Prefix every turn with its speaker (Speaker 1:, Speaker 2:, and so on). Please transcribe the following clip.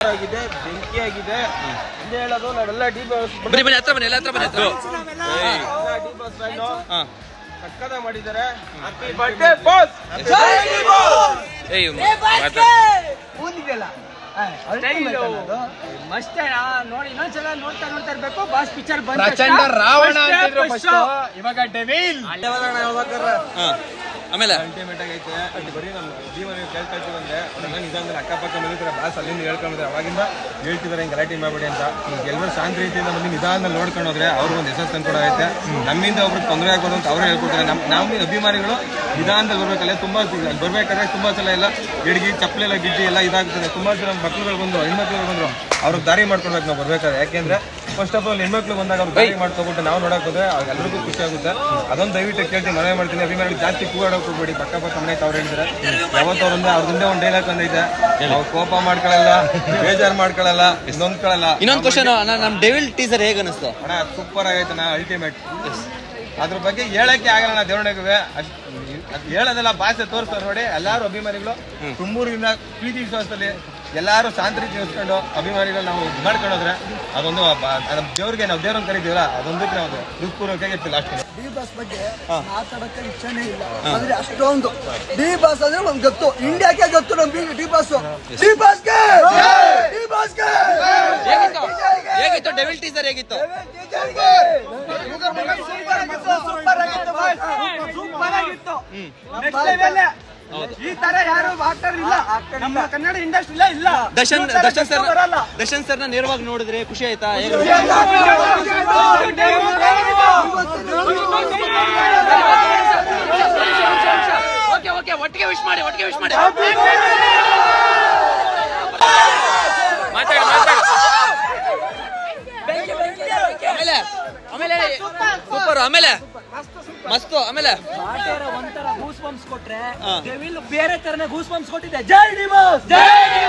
Speaker 1: ಆಗಿದೆ ಬೆಂಕಿ ಆಗಿದೆ. ಹೇಳೋದು ನಾವೆಲ್ಲ ಡಿ ಬಾಸ್
Speaker 2: ಬನ್ನಿ ಬನ್ನಿ ಹತ್ರ ಬನ್ನಿ ಎಲ್ಲ ಹತ್ರ ಬನ್ನಿ ಹತ್ರ
Speaker 1: ಡಿ ಬಾಸ್ ಫ್ಯಾನು
Speaker 2: ಹಾ.
Speaker 1: ಸಕ್ಕದ ಮಾಡಿದ್ದಾರೆ. ಹ್ಯಾಪಿ ಬರ್ಡೇ ಬಾಸ್
Speaker 2: ಏಯ್ ಮಾತಾಡ್
Speaker 3: ಮಸ್ತ್ ನೋಡಿ ಇನ್ನೊಂದ್ಸಲ ನೋಡ್ತಾ ನೋಡ್ತಾ ಇರ್ಬೇಕು. ಬಾಸ್ ಪಿಕ್ಚರ್ ಬಂದ
Speaker 1: ರಾವಣ ಅಂತಿದ್ರು ಫಸ್ಟ್ ಇವಾಗ ಡೆವಿಲ್
Speaker 2: ಹಾ. ಆಮೇಲೆ
Speaker 1: ಅಲ್ಟಿಮೇಟ್ ಆಗೈತೆ ಅದು ಬರೀ ನಮ್ಮ ಜೀವನ ಕೇಳ್ತಾ ಇದ್ದೀವಿ ಅಂದ್ರೆ, ಅವರೆಲ್ಲ ನಿಜಾಂದ್ರೆ ಅಕ್ಕಪಕ್ಕ ಬಂದಿದ್ದಾರೆ ಬಾಸ್ ಅಲ್ಲಿಂದ ಹೇಳ್ಕೊಂಡ್ರೆ ಅವಾಗಿಂದ ಹೇಳ್ತಿದ್ದಾರೆ ಹಿಂಗೆ ಗಲಾಟೆ ಮಾಡಬೇಡಿ ಅಂತ. ಎಲ್ಲರೂ ಶಾಂತ ರೀತಿಯಿಂದ ಬಂದು ನಿಧಾನದಲ್ಲಿ ನೋಡ್ಕೊಂಡು ಹೋದ್ರೆ ಅವ್ರಿಗೆ ಒಂದು ಯಶಸ್ಸು ತಂದ್ಕೊಡ ಐತೆ. ನಮ್ಮಿಂದ ಒಬ್ರಿಗೆ ತೊಂದರೆ ಆಗ್ಬೋದು ಅಂತ ಅವ್ರು ಹೇಳ್ಕೊಡ್ತಾರೆ. ನಮ್ಮ ನಮ್ಮ ಅಭಿಮಾನಿಗಳು ನಿಧಾನದಲ್ಲಿ ಬರ್ಬೇಕಲ್ಲ, ತುಂಬಾ ಬರ್ಬೇಕಾದ್ರೆ ತುಂಬಾ ಸಲ ಎಲ್ಲ ಗಿಡಗಿ ಚಪ್ಪಲಿ ಎಲ್ಲ ಗಿಡ್ಡಿ ಎಲ್ಲ ಇದಾಗ್ತದೆ. ತುಂಬಾ ಜನ ಮಕ್ಳುಗಳು ಬಂದ್ರು, ಹೆಣ್ಮಕ್ಳುಗಳು ಬಂದ್ರು, ಅವ್ರಿಗೆ ದಾರಿ ಮಾಡ್ಕೊಡ್ಬೇಕು ನಾವು ಬರ್ಬೇಕಾದ್ರೆ. ಯಾಕೆಂದ್ರೆ ಫಸ್ಟ್ ಆಫ್ ಆಲ್ ಹೆಣ್ಮಕ್ಳು ಬಂದಾಗ ಅವ್ರು ಮಾಡಿ ಮಾಡ್ಕೊಬಿಟ್ಟು ನಾವು ನೋಡಕ್ ಹೋದ್ರೆ ಎಲ್ರಿಗೂ ಖುಷಿ ಆಗುತ್ತೆ. ಅದೊಂದು ದಯವಿಟ್ಟು ಕೇಳ್ತೀನಿ ಮನವಿ ಮಾಡ್ತೀನಿ. ಅಭಿಮಾನಿಗಳು ಜಾಸ್ತಿ ಕೂಗಾಡೋಕೆ ಹೋಗ್ಬೇಡಿ. ಪಕ್ಕ ಪಕ್ಕ ಮನೆ ಅವ್ರು ಹೇಳಿದ್ರೆ. ಯಾವತ್ತು ಅವ್ರ ಮುಂದೆ ಒಂದು ಡೈಲಾಗ್ ಬಂದೈತೆ ಅವ್ರು ಕೋಪ ಮಾಡ್ಕೊಳ್ಳಲ್ಲ ಬೇಜಾರು ಮಾಡ್ಕೊಳ್ಳಲ್ಲ ಕಳಲ್ಲ.
Speaker 2: ಇನ್ನೊಂದು ಕ್ವಶನ್ ನಮ್ ಡೆವಿಲ್ ಟೀಸರ್ ಹೇಗೆ ಅನಿಸ್ತು?
Speaker 1: ಅಣ್ಣ ಸೂಪರ್ ಆಗೈತೆ ನಾ ಅಲ್ಟಿಮೇಟ್ ಅದ್ರ ಬಗ್ಗೆ ಹೇಳಕ್ಕೆ ಆಗಲ್ಲ ನಾ ದೇವಣ್ಣಗೆ ಅಷ್ಟು ಹೇಳೋದೆಲ್ಲ ಭಾಷೆ ತೋರಿಸ್ತಾರೆ ನೋಡಿ. ಎಲ್ಲಾರು ಅಭಿಮಾನಿಗಳು ತುಂಬೂರಿಂದ ಪ್ರೀತಿ ವಿಶ್ವಾಸದಲ್ಲಿ ಎಲ್ಲಾರು ಶಾಂತ ರೀತಿ ನಿಲ್ಸ್ಕೊಂಡು ಅಭಿಮಾನಿಗಳು ನಾವು ಇದು ಮಾಡ್ಕೊಂಡೋದ್ರೆ ಅದೊಂದು ನಮ್ಮ ದೇವ್ರಿಗೆ ನಾವು ದೇವ್ರನ್ನ ಕರಿತೀವಲ್ಲ ಅದೊಂದಕ್ಕೆ ನಾವು ಹೃತ್ಪೂರ್ವಕವಾಗಿ ಇರ್ತಿಲ್ಲ ಲಾಸ್ಟ್
Speaker 4: ಡಿ ಬಾಸ್ ಬಗ್ಗೆ ಮಾತಾಡಕ್ಕೆ ಇಚ್ಛೆನೇ ಇಲ್ಲ. ಅಂದ್ರೆ ಅಷ್ಟೊಂದು. ಡಿ ಬಾಸ್ ಅಂದ್ರೆ ಒಂದು ಗೊತ್ತು. ಇಂಡಿಯಾಕ್ಕೆ ಗೊತ್ತು ನಮ್ ಡಿ ಬಾಸ್ ಡಿ ಬಾಸ್ಗೆ ಡಿ ಬಾಸ್ಗೆ
Speaker 2: ಹೇಗಿತ್ತು? ಹೇಗಿತ್ತು? ಡೆವಿಲ್ ಟೀಸರ್ ಹೇಗಿತ್ತು?
Speaker 3: ಸೂಪರ್ ಆಗಿತ್ತು ನೆಕ್ಸ್ಟ್ ಲೆವೆಲ್ ಈ ತರ ಯಾರು ಆಕ್ಟರ್ ಇಲ್ಲ ನಮ್ಮ ಕನ್ನಡ ಇಂಡಸ್ಟ್ರಿ ಇಲ್ಲ
Speaker 2: ದರ್ಶನ್
Speaker 3: ದಶನ್ ತರ
Speaker 2: ದರ್ಶನ್ ಸರ್
Speaker 3: ದಶನ್
Speaker 2: ದರ್ಶನ್ ಸರ್ನ ನೇರವಾಗಿ ನೋಡಿದ್ರೆ ಖುಷಿ ಆಯ್ತಾ ಓಕೆ ಓಕೆ ಒಟ್ಟಿಗೆ ವಿಶ್ ಮಾಡಿ ಒಟ್ಟಿಗೆ ವಿಶ್ ಮಾಡಿ ಮಾತಾಡಿ ಮಾತಾಡಿ ಆಮೇಲೆ ಆಮೇಲೆ ಸೂಪರ್ ಆಮೇಲೆ ಮಸ್ತು ಆಮೇಲೆ
Speaker 3: ಕೊಟ್ರೆ ಬೇರೆ ತರನೇ ಗೂಸ್ ಬಂಪ್ಸ್ ಕೊಟ್ಟಿದೆ. ಜೈ ಡಿ ಜೈ